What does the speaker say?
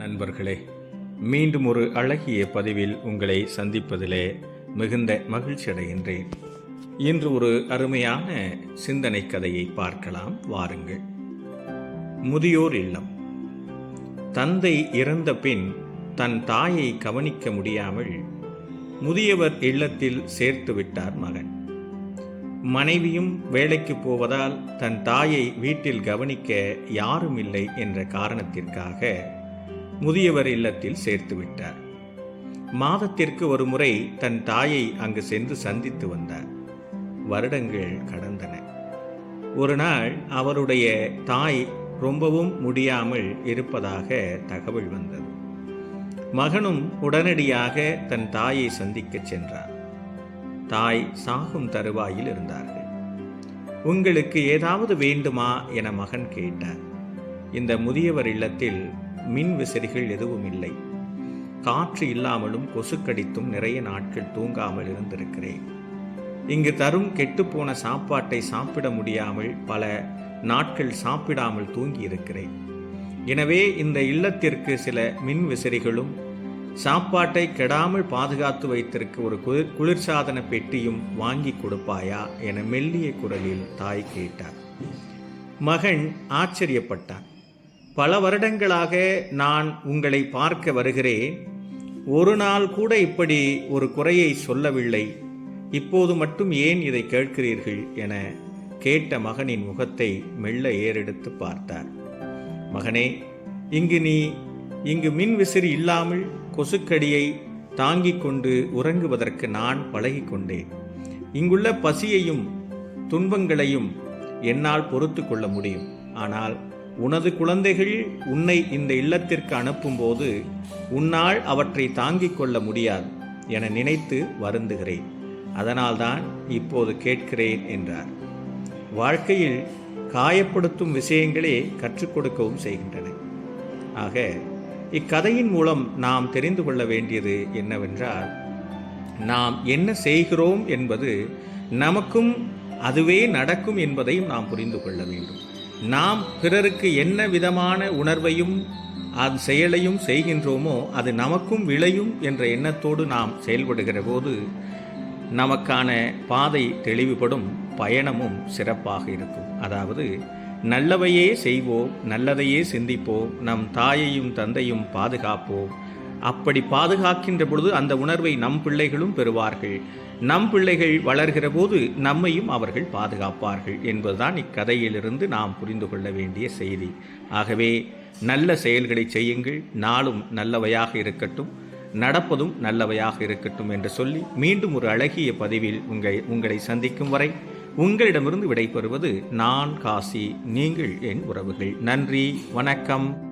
நண்பர்களே மீண்டும் ஒரு அழகிய பதிவில் உங்களை சந்திப்பதிலே மிகுந்த மகிழ்ச்சி அடைகின்றேன். இன்று ஒரு அருமையான சிந்தனை கதையை பார்க்கலாம் வாருங்கள். முதியோர் இல்லம். தந்தை இறந்த பின் தன் தாயை கவனிக்க முடியாமல் முதியவர் இல்லத்தில் சேர்த்து விட்டார் மகன். மனைவியும் வேலைக்கு போவதால் தன் தாயை வீட்டில் கவனிக்க யாரும் இல்லை என்ற காரணத்திற்காக முதியவர் இல்லத்தில் சேர்த்து விட்டார். மாதத்திற்கு ஒரு முறை தன் தாயை அங்கு சென்று சந்தித்து வந்தார். வருடங்கள் கடந்தன. ஒரு நாள் அவருடைய தாய் ரொம்பவும் முடியாமல் இருப்பதாக தகவல் வந்தது. மகனும் உடனடியாக தன் தாயை சந்திக்கச் சென்றார். தாய் சாகும் தருவாயில் இருந்தார்கள். உங்களுக்கு ஏதாவது வேண்டுமா? என மகன் கேட்டார். இந்த முதியவர் இல்லத்தில் மின் விசிறிகள் எதுவும் இல்லை. காற்று இல்லாமலும் கொசுக்கடித்தும் நிறைய நாட்கள் தூங்காமல் இருந்திருக்கிறேன். இங்கு தரும் கெட்டுப்போன சாப்பாட்டை சாப்பிட முடியாமல் பல நாட்கள் சாப்பிடாமல் தூங்கி இருக்கிறேன் எனவே இந்த இல்லத்திற்கு சில மின் விசிறிகளும் சாப்பாட்டை கெடாமல் பாதுகாத்து வைத்திருக்க ஒரு குளிர் குளிர்சாதன பெட்டியும் வாங்கி கொடுப்பாயா என மெல்லிய குரலில் தாய் கேட்டார். மகன் ஆச்சரியப்பட்டான். பல வருடங்களாக நான் உங்களை பார்க்க வருகிறேன். ஒரு நாள் கூட இப்படி ஒரு குறையை சொல்லவில்லை. இப்போது மட்டும் ஏன் இதை கேட்கிறீர்கள் என கேட்ட மகனின் முகத்தை மெல்ல ஏறெடுத்து பார்த்தார். மகனே இங்கு நீ இங்கு மின் விசிறி இல்லாமல் கொசுக்கடியை தாங்கிக் கொண்டு உறங்குவதற்கு நான் பழகி கொண்டேன். இங்குள்ள பசியையும் துன்பங்களையும் என்னால் பொறுத்து கொள்ள முடியும். ஆனால் உனது குழந்தைகள் உன்னை இந்த இல்லத்திற்கு அனுப்பும்போது உன்னால் அவற்றை தாங்கிக் கொள்ள முடியாது என நினைத்து வருந்துகிறேன். அதனால்தான் இப்போது கேட்கிறேன் என்றார். வாழ்க்கையில் காயப்படுத்தும் விஷயங்களே கற்றுக் கொடுக்கவும் செய்கின்றன. ஆக இக்கதையின் மூலம் நாம் தெரிந்து கொள்ள வேண்டியது என்னவென்றால் நாம் என்ன செய்கிறோம் என்பது நமக்கும் அதுவே நடக்கும் என்பதையும் நாம் புரிந்து கொள்ள வேண்டும். நாம் பிறருக்கு என்ன விதமான உணர்வையும் அது செயலையும் செய்கின்றோமோ அது நமக்கும் விளையும் என்ற எண்ணத்தோடு நாம் செயல்படுகிற போது நமக்கான பாதை தெளிவுபடும் பயணமும் சிறப்பாக இருக்கும். அதாவது நல்லவையே செய்வோம் நல்லதையே சிந்திப்போம் நம் தாயையும் தந்தையும் பாதுகாப்போம் அப்படி பாதுகாக்கின்ற பொழுது அந்த உணர்வை நம் பிள்ளைகளும் பெறுவார்கள். நம் பிள்ளைகள் வளர்கிற போது நம்மையும் அவர்கள் பாதுகாப்பார்கள் என்பதுதான் இக்கதையிலிருந்து நாம் புரிந்து கொள்ள வேண்டிய செய்தி. ஆகவே நல்ல செயல்களை செய்யுங்கள். நாளும் நல்லவையாக இருக்கட்டும். நடப்பதும் நல்லவையாக இருக்கட்டும் என்று சொல்லி மீண்டும் ஒரு அழகிய பதிவில் உங்கள் உங்களை சந்திக்கும் வரை உங்களிடமிருந்து விடைபெறுவது நான் காசி நீங்கள் என் உறவுகள். நன்றி வணக்கம்.